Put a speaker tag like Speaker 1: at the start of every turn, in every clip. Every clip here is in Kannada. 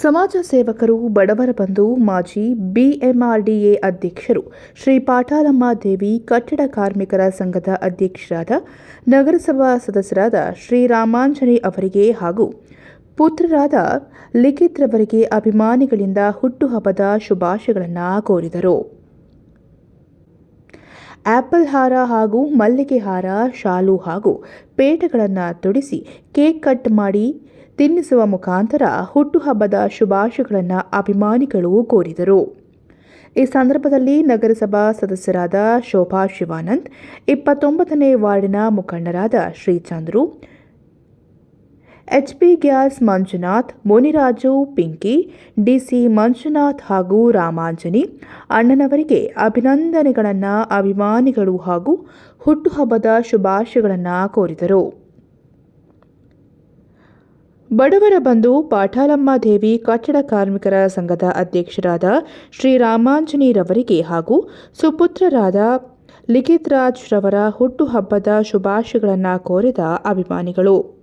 Speaker 1: ಸಮಾಜ ಸೇವಕರು, ಬಡವರ ಬಂಧು, ಮಾಜಿ ಬಿಎಂಆರ್ಡಿಎ ಅಧ್ಯಕ್ಷರು, ಶ್ರೀ ಪಾಟಾಲಮ್ಮ ದೇವಿ ಕಟ್ಟಡ ಕಾರ್ಮಿಕರ ಸಂಘದ ಅಧ್ಯಕ್ಷರಾದ, ನಗರಸಭಾ ಸದಸ್ಯರಾದ ಶ್ರೀ ರಾಮಾಂಜನಿ ಅವರಿಗೆ ಹಾಗೂ ಪುತ್ರರಾದ ಲಿಖಿತ್ರವರಿಗೆ ಅಭಿಮಾನಿಗಳಿಂದ ಹುಟ್ಟುಹಬ್ಬದ ಶುಭಾಶಯಗಳನ್ನು ಕೋರಿದರು. ಆಪಲ್ ಹಾರ ಹಾಗೂ ಮಲ್ಲಿಗೆ ಹಾರ ಶಾಲು ಹಾಗೂ ಪೇಟಗಳನ್ನು ತೊಡಿಸಿ ಕೇಕ್ ಕಟ್ ಮಾಡಿ ತಿನ್ನಿಸುವ ಮುಖಾಂತರ ಹುಟ್ಟುಹಬ್ಬದ ಶುಭಾಶಯಗಳನ್ನು ಅಭಿಮಾನಿಗಳು ಕೋರಿದರು. ಈ ಸಂದರ್ಭದಲ್ಲಿ ನಗರಸಭಾ ಸದಸ್ಯರಾದ ಶೋಭಾ ಶಿವಾನಂದ್, ಇಪ್ಪತ್ತೊಂಬತ್ತನೇ ವಾರ್ಡಿನ ಮುಖಂಡರಾದ Shri Chandru HP gas Manjunath, Muniraju Pinki DC Manjunath ಹಾಗೂ ರಾಮಾಂಜನಿ ಅಣ್ಣನವರಿಗೆ ಅಭಿನಂದನೆಗಳನ್ನು, ಅಭಿಮಾನಿಗಳು ಹಾಗೂ ಹುಟ್ಟುಹಬ್ಬದ ಶುಭಾಶಯಗಳನ್ನು ಕೋರಿದರು. ಬಡವರ ಬಂಧು ಪಾಠಾಲಮ್ಮ ದೇವಿ ಕಟ್ಟಡ ಕಾರ್ಮಿಕರ ಸಂಘದ ಅಧ್ಯಕ್ಷರಾದ ಶ್ರೀ ರಾಮಾಂಜನಿರವರಿಗೆ ಹಾಗೂ ಸುಪುತ್ರರಾದ ಲಿಖಿತ್ ರಾಜ್ ರವರ ಹುಟ್ಟುಹಬ್ಬದ ಶುಭಾಶಯಗಳನ್ನು ಕೋರಿದ ಅಭಿಮಾನಿಗಳು.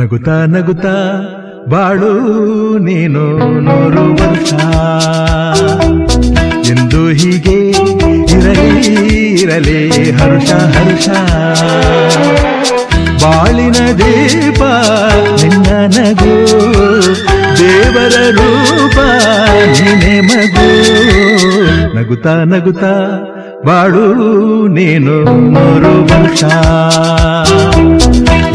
Speaker 2: ನಗುತ್ತಾ ನಗುತ್ತಾ ಬಾಳು ನೀನು ನೂರು ವರ್ಷ. ಎಂದು ಹೀಗೆ ಇರಲಿ ಇರಲಿ ಹರುಷ ಹರುಷ. ಬಾಳಿನ ದೀಪ ನಿನ್ನ ನಗು, ದೇವರ ರೂಪ ನೀನೆ ಮಗು. ನಗುತ್ತಾ ನಗುತ್ತಾ ಬಾಳು ನೀನು ನೂರು ವರ್ಷ.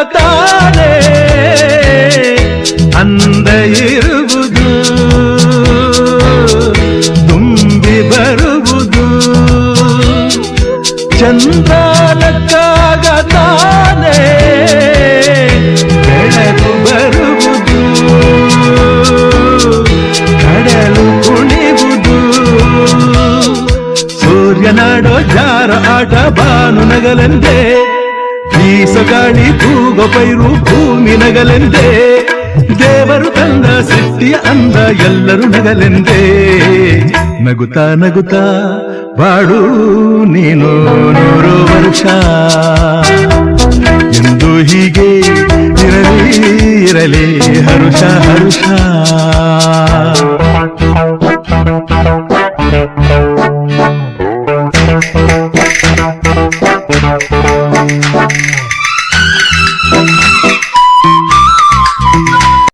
Speaker 2: ತಾನೇ ಅಂದ ಇರುವುದು ತುಂಬಿ ಬರುವುದು ಚಂದ್ರ ನಕ್ಕಾಗ ತಾನೇ ಬೆಳಕು ಬರುವುದು ಕಡಲು ಕುಣಿವುದು ಸೂರ್ಯನಾಡೋ ಜಾರ ಆಟ ಬಾನು ನಗಲೆಂದೇ ಬೀಸಗಾಳಿ ಭೂಗ ಪೈರು ಭೂಮಿ ನಗಲೆಂದೇ, ದೇವರು ತಂದ ಸೃಷ್ಟಿಯ ಅಂದ ಎಲ್ಲರೂ ನಗಲೆಂದೇ. ನಗುತ್ತಾ ನಗುತ್ತಾ ಬಾಳು ನೀನು ನೂರು ವರ್ಷ. ಎಂದು ಹೀಗೆ ಇರಲಿ ಇರಲಿ ಹರುಷ ಹರುಷ.